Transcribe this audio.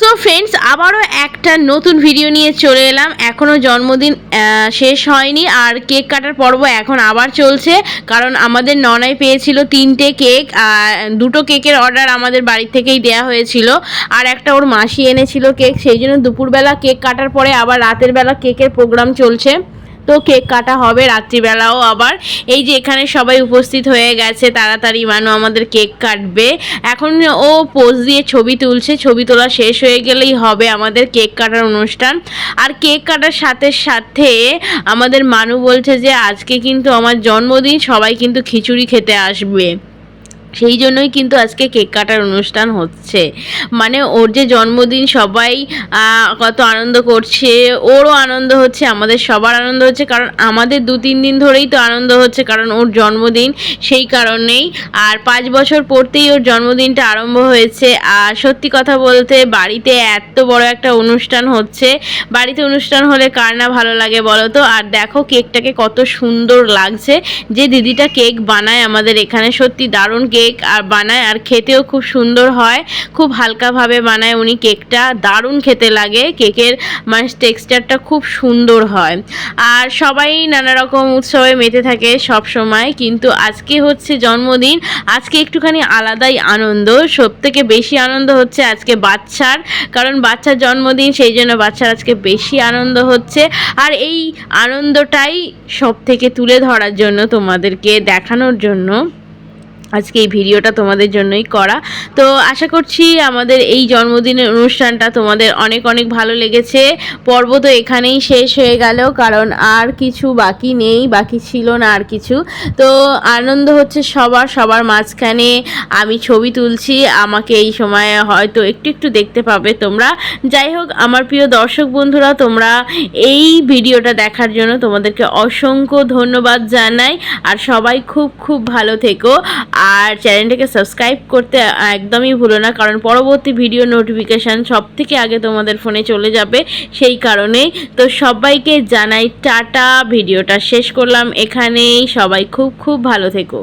So friends আবারও একটা নতুন ভিডিও নিয়ে চলে এলাম। এখনও জন্মদিন শেষ হয়নি। আর কেক কাটার পর্ব এখন আবার চলছে। কারণ আমাদের ননাই পেয়েছিল তিনটে কেক, আর দুটো কেকের অর্ডার আমাদের বাড়ি থেকেই দেয়া হয়েছিল। আর একটা ওর মাসি এনেছিল কেক। সেই জন্য দুপুরবেলা কেক কাটার পরে আবার রাতের বেলা কেকের প্রোগ্রাম চলছে। তো কেক কাটা হবে রাত্রিবেলাও আবার। এই যে এখানে সবাই উপস্থিত হয়ে গেছে, তাড়াতাড়ি মানু আমাদের কেক কাটবে। এখন ও পোজ দিয়ে ছবি তুলছে, ছবি তোলা শেষ হয়ে গেলেই হবে আমাদের কেক কাটার অনুষ্ঠান। আর কেক কাটার সাথে সাথে আমাদের মানু বলছে যে, আজকে কিন্তু আমার জন্মদিন, সবাই কিন্তু খিচুড়ি খেতে আসবে। সেই জন্যই কিন্তু আজকে কেক কাটার অনুষ্ঠান হচ্ছে। মানে ওর যে জন্মদিন, সবাই কত আনন্দ করছে, ওরও আনন্দ হচ্ছে, আমাদের সবার আনন্দ হচ্ছে, কারণ আমাদের দু, তিন দিন ধরেই তো আনন্দ হচ্ছে, কারণ ওর জন্মদিন সেই কারণেই। আর পাঁচ বছর পড়তেই ওর জন্মদিনটা আরম্ভ হয়েছে। আর সত্যি কথা বলতে, বাড়িতে এত বড় একটা অনুষ্ঠান হচ্ছে। বাড়িতে অনুষ্ঠান হলে কার না ভালো লাগে বলো তো? আর দেখো কেকটাকে কত সুন্দর লাগছে, যে দিদিটা কেক বানায় আমাদের এখানে। সত্যি দারুণ কেক আর বানায় আর খেতেও খুব সুন্দর হয়। খুব হালকাভাবে বানায় উনি কেকটা দারুণ খেতে লাগে। কেকের মানে টেক্সচারটা খুব সুন্দর হয়। আর সবাই নানা রকম উৎসবে মেতে থাকে সব সময়। কিন্তু আজকে হচ্ছে জন্মদিন। আজকে একটুখানি আলাদাই আনন্দ। সব থেকে বেশি আনন্দ হচ্ছে আজকে বাচ্চার। কারণ বাচ্চার জন্মদিন, সেই জন্য বাচ্চার আজকে বেশি আনন্দ হচ্ছে। আর এই আনন্দটাই সব থেকে তুলে ধরার জন্য তোমাদেরকে দেখানোর জন্য। আজকে এই ভিডিওটা তোমাদের জন্যই করা। তো আশা করছি আমাদের এই জন্মদিনের অনুষ্ঠানটা তোমাদের অনেক অনেক ভালো লেগেছে। পর্ব তো এখানেই শেষ হয়ে গেল, কারণ আর কিছু বাকি নেই, বাকি ছিল না আর কিছু। তো আনন্দ হচ্ছে সবার সবার মাঝখানে আমি ছবি তুলছি, আমাকে এই সময় হয়তো একটু একটু দেখতে পাবে তোমরা। যাই হোক, আমার প্রিয় দর্শক বন্ধুরা, তোমরা এই ভিডিওটা দেখার জন্য তোমাদেরকে অসংখ্য ধন্যবাদ জানাই, আর সবাই খুব খুব ভালো থেকো। আর চ্যানেলটাকে সাবস্ক্রাইব করতে একদমই ভুলো না, কারণ পরবর্তী ভিডিও নোটিফিকেশান সব থেকে আগে তোমাদের ফোনে চলে যাবে সেই কারণেই। তো সবাইকে জানাই টাটা, ভিডিওটা শেষ করলাম। এখানেই সবাই খুব খুব ভালো থেকো।